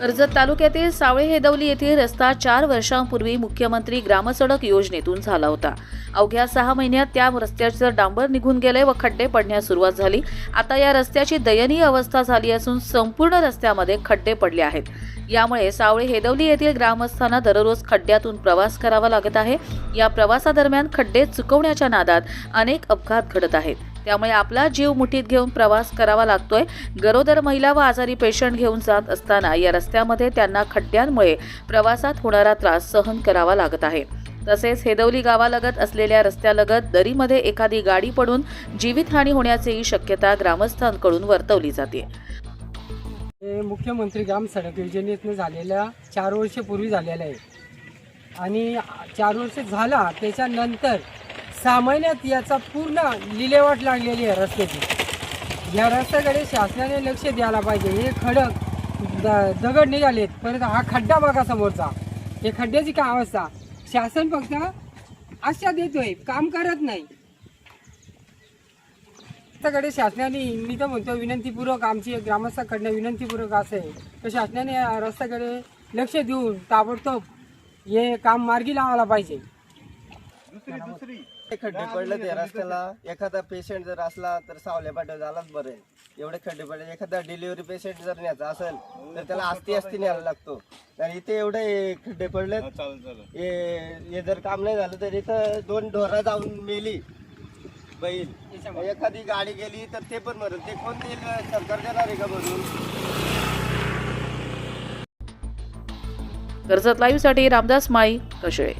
कर्जत तालुक्यातील सावळे हेदवली येथील रस्ता चार वर्षांपूर्वी मुख्यमंत्री ग्रामसडक योजनेतून झाला होता. अवघ्या सहा महिन्यात त्या रस्त्याचं डांबर निघून गेले व खड्डे पडण्यास सुरुवात झाली. आता या रस्त्याची दयनीय अवस्था झाली असून संपूर्ण रस्त्यामध्ये खड्डे पडले आहेत. यामुळे सावळे हेदवली येथील ग्रामस्थांना दररोज खड्ड्यातून प्रवास करावा लागत आहे. या प्रवासादरम्यान खड्डे चुकवण्याच्या नादात अनेक अपघात घडत आहेत. त्यामुळे आपला जीव मुठीत घेऊन प्रवास करावा लागतोय. गरोदर महिला व आजारी पेशंट घेऊन जात असताना या रस्त्यामध्ये त्यांना खड्ड्यांमुळे प्रवासात होणारा त्रास सहन करावा लागत आहे. तसेच हेदवली गावालगत असलेल्या रस्त्यालगत दरीमध्ये एखादी गाडी पडून जीवितहानी होण्याचीही शक्यता ग्रामस्थांकडून वर्तवली जाते. हे मुख्यमंत्री ग्राम सडक योजनेतनं झालेल्या चार वर्षपूर्वी झालेलं आहे. आणि चार वर्ष झाला त्याच्यानंतर सहा महिन्यात याचा पूर्ण लिलेवाट लागलेली आहे रस्त्याची. या रस्त्याकडे शासनाने लक्ष द्यायला पाहिजे. हे खडक द दगड निघालेत. परत हा खड्डा बघा समोरचा. हे खड्ड्याची काय अवस्था? शासन फक्त आशा देतोय काम करत नाही. रस्त्याकडे शासनाने मी तर म्हणतो विनंतीपूर्वक आमची ग्रामस्थाकडनं विनंतीपूर्वक असं आहे तर शासनाने या रस्त्याकडे लक्ष देऊन ताबडतोब हे काम मार्गी लावायला पाहिजे. ते खड्डे पडले ते रस्त्याला. एखादा पेशंट जर असला तर सावल्या पाठव झालाच बरं. आहे एवढे खड्डे पडले एखादा डिलिव्हरी पेशंट जर न्यायचा असेल तर त्याला आस्ती आस्ती न्यायला लागतो. आणि इथे एवढे खड्डे पडले हे हे जर काम नाही झालं तर इथं दोन ढोरा जाऊन मेली. बैल. एखादी गाडी गेली तर ते पण भरून ते कोण देईल सरकार देणार आहे का भरून कर्जत लाईव्हसाठी रामदास माळी कशळे.